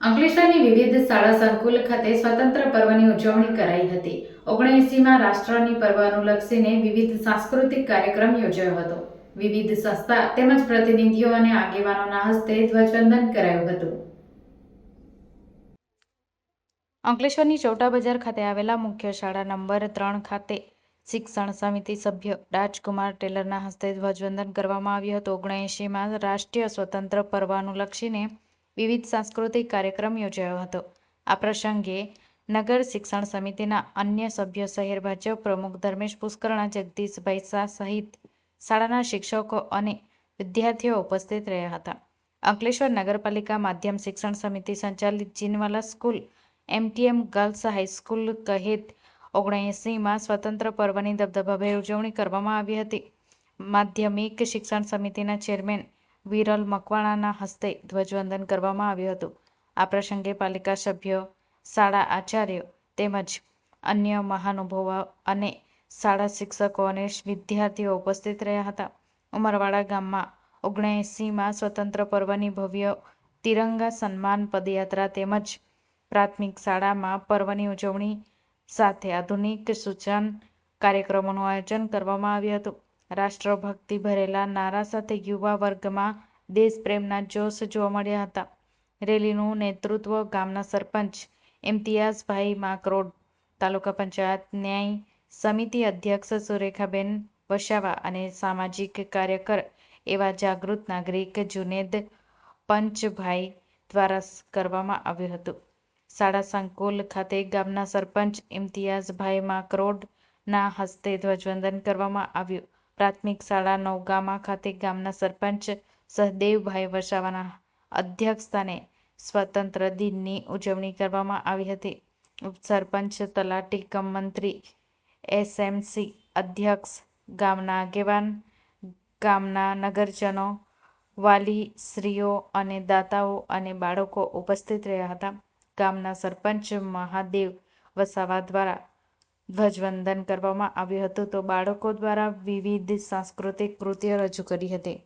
અંકલેશ્વરની વિવિધ શાળા સંકુલ ખાતે સ્વતંત્ર પર્વની ઉજવણી કરાઈ હતી. ઓગણએંસીમાં રાષ્ટ્રની પર્વ અનુલક્ષીને વિવિધ સાંસ્કૃતિક કાર્યક્રમ યોજાયો હતો. વિવિધ સંસ્થા તેમજ પ્રતિનિધિઓ અને આગેવાનોના હસ્તે ધ્વજવંદન કરાયું હતું. અંકલેશ્વરની ચોટા બજાર ખાતે આવેલા મુખ્ય શાળા નંબર ત્રણ ખાતે શિક્ષણ સમિતિ સભ્ય રાજકુમાર ટેલરના હસ્તે ધ્વજવંદન કરવામાં આવ્યું હતું. ઓગણએંશીમાં રાષ્ટ્રીય સ્વતંત્ર પર્વ અનુલક્ષીને વિવિધ સાંસ્કૃતિક કાર્યક્રમ યોજાયો હતો. આ પ્રસંગે નગર શિક્ષણ સમિતિના અન્ય સભ્યો શહેર ભાજપ પ્રમુખ ધર્મેશ પુષ્કરણા, જગદીશભાઈ શાહ સહિત શાળાના શિક્ષકો અને વિદ્યાર્થીઓ ઉપસ્થિત રહ્યા હતા. અંકલેશ્વર નગરપાલિકા માધ્યમ શિક્ષણ સમિતિ સંચાલિત Jinwala school MTM girls high school કહેત ઓગણએંસીમાં સ્વતંત્ર પર્વની દબદબાભેર ઉજવણી કરવામાં આવી હતી. માધ્યમિક શિક્ષણ સમિતિના ચેરમેન વિરલ મકવાણાના હસ્તે ધ્વજવંદન કરવામાં આવ્યું હતું. આ પ્રસંગે પાલિકા સભ્ય, શાળા આચાર્યો તેમજ અન્ય મહાનુભાવો અને શાળા શિક્ષકો અને વિદ્યાર્થીઓ ઉપસ્થિત રહ્યા હતા. ઉમરવાડા ગામમાં ઓગણએંસીમાં સ્વતંત્ર પર્વની ભવ્ય તિરંગા સન્માન પદયાત્રા તેમજ પ્રાથમિક શાળામાં પર્વની ઉજવણી સાથે આધુનિક સૂચન કાર્યક્રમોનું આયોજન કરવામાં આવ્યું હતું. રાષ્ટ્રભક્તિ ભરેલા નારા સાથે યુવા વર્ગમાં દેશપ્રેમના જોશ જોવા મળ્યા હતા. રેલીનું નેતૃત્વ ગામના સરપંચ ઇમ્તિયાઝભાઈ માકરોડ, તાલુકા પંચાયત ન્યાય સમિતિ અધ્યક્ષ સુરેખાબેન વસાવા અને સામાજિક કાર્યકર એવા જાગૃત નાગરિક જુનેદ પંચભાઈ દ્વારા કરવામાં આવ્યું હતું. શાળા સંકુલ ખાતે ગામના સરપંચ ઇમ્તિયાઝભાઈ માકરોડના હસ્તે ધ્વજવંદન કરવામાં આવ્યું. પ્રાથમિક શાળા નવગામા ખાતે ગામના સરપંચ સહદેવભાઈ વસાવાના અધ્યક્ષસ્થાને સ્વતંત્ર દિનની ઉજવણી કરવામાં આવી હતી. ઉપસરપંચ તલાટી કમ મંત્રી એસએમસી અધ્યક્ષ, ગામના આગેવાન, ગામના નગરજનો વાલી સ્ત્રીઓ અને દાતાઓ અને બાળકો ઉપસ્થિત રહ્યા હતા. ગામના સરપંચ મહાદેવ વસાવા દ્વારા ધ્વજવંદન કરવામાં આવ્યું હતું તો બાળકો દ્વારા વિવિધ સાંસ્કૃતિક કૃત્ય રજૂ કરી હતી.